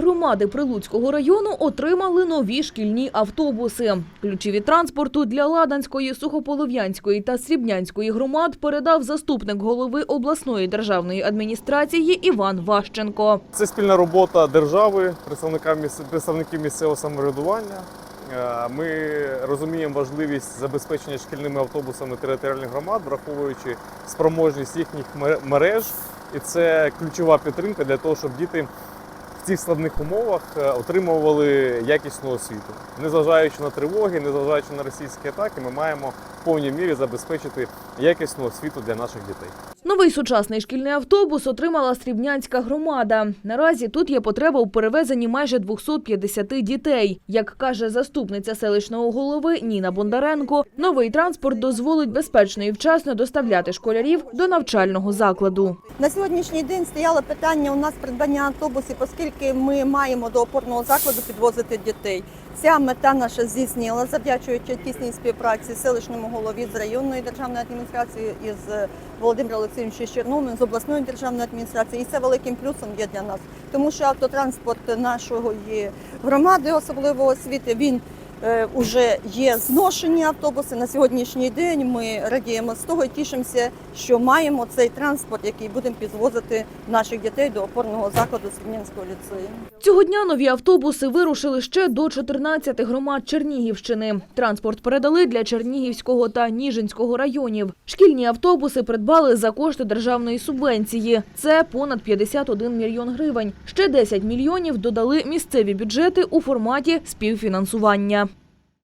громади Прилуцького району отримали нові шкільні автобуси. Ключі від транспорту для Ладанської, Сухополов'янської та Срібнянської громад передав заступник голови обласної державної адміністрації Іван Ващенко. Це спільна робота держави, представників місцевого самоврядування. Е, Ми розуміємо важливість забезпечення шкільними автобусами територіальних громад, враховуючи спроможність їхніх мереж. І це ключова підтримка для того, щоб діти цих складних умовах е, отримували якісну освіту. Незважаючи на тривоги, незважаючи на російські атаки, ми маємо в повній мірі забезпечити якісну освіту для наших дітей. Новий сучасний шкільний автобус отримала Срібнянська громада. Наразі тут є потреба у перевезенні майже 250 дітей. Як каже заступниця селищного голови Ніна Бондаренко, новий транспорт дозволить безпечно і вчасно доставляти школярів до навчального закладу. На сьогоднішній день стояло питання у нас придбання автобусів, оскільки ми маємо до опорного закладу підвозити дітей. Ця мета наша здійснила, завдячуючи тісній співпраці з селищному голові з районної державної адміністрації із Володимиром Олексійовичем Черновим, з обласної державної адміністрації. І це великим плюсом є для нас, тому що автотранспорт нашої громади, особливо освіти, він Уже є зношені автобуси на сьогоднішній день. Ми радіємо з того і тішимося, що маємо цей транспорт, який будемо підвозити наших дітей до опорного закладу Срібнянського ліцею. Цього дня нові автобуси вирушили ще до 14 громад Чернігівщини. Транспорт передали для Чернігівського та Ніжинського районів. Шкільні автобуси придбали за кошти державної субвенції. Це понад 51 мільйон гривень. Ще 10 мільйонів додали місцеві бюджети у форматі співфінансування.